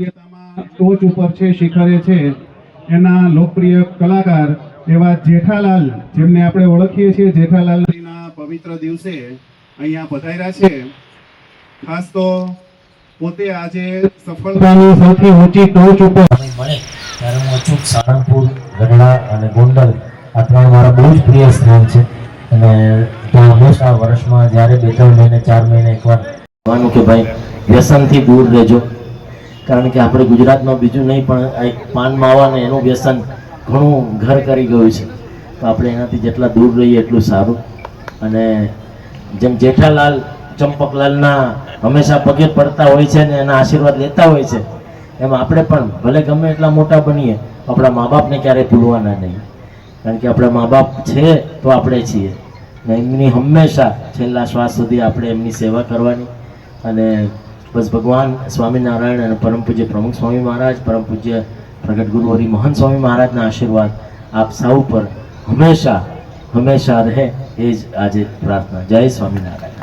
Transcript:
ટોચ ઉપર છે શિખરે છે એના લોકપ્રિય કલાકાર એવા જેઠાલાલ જેમને આપણે ઓળખીએ છીએ. જેઠાલાલના પવિત્ર દિવસે અહીંયા પધાર્યા છે. ખાસ તો પોતે આજે સફળતાની સૌથી ઊંચી ટોચ ઉપર મળે ત્યારે હું અચૂક સાળંગપુર ગઢડા અને ગોંડલ આ ત્રણ મારા બહુ જ પ્રિય સ્થાન છે. અને ત્યાં હંમેશા વર્ષમાં જ્યારે બે ત્રણ મહિને ચાર મહિને એકવાર. કહેવાનું કે ભાઈ વ્યસનથી દૂર રહેજો. કારણ કે આપણે ગુજરાતમાં બીજું નહીં, પણ આ એક પાન માવા ને એનું વ્યસન ઘણું ઘર કરી ગયું છે. તો આપણે એનાથી જેટલા દૂર રહીએ એટલું સારું. અને જેમ જેઠાલાલ, ચંપકલાલના હંમેશા પગે પડતા હોય છે ને એના આશીર્વાદ લેતા હોય છે, એમ આપણે પણ ભલે ગમે એટલા મોટા બનીએ, આપણા મા બાપને ક્યારેય ભૂલવાના નહીં. કારણ કે આપણા મા બાપ છે તો આપણે છીએ. ને એમની હંમેશા છેલ્લા શ્વાસ સુધી આપણે એમની સેવા કરવાની. અને બસ ભગવાન સ્વામિનારાયણ અને પરમ પૂજ્ય પ્રમુખ સ્વામી મહારાજ, પરમ પૂજ્ય પ્રગટ ગુરુ હરિ મહંત સ્વામી મહારાજના આશીર્વાદ આપ સૌ પર હંમેશા હંમેશા રહે એ જ આજે પ્રાર્થના. જય સ્વામિનારાયણ.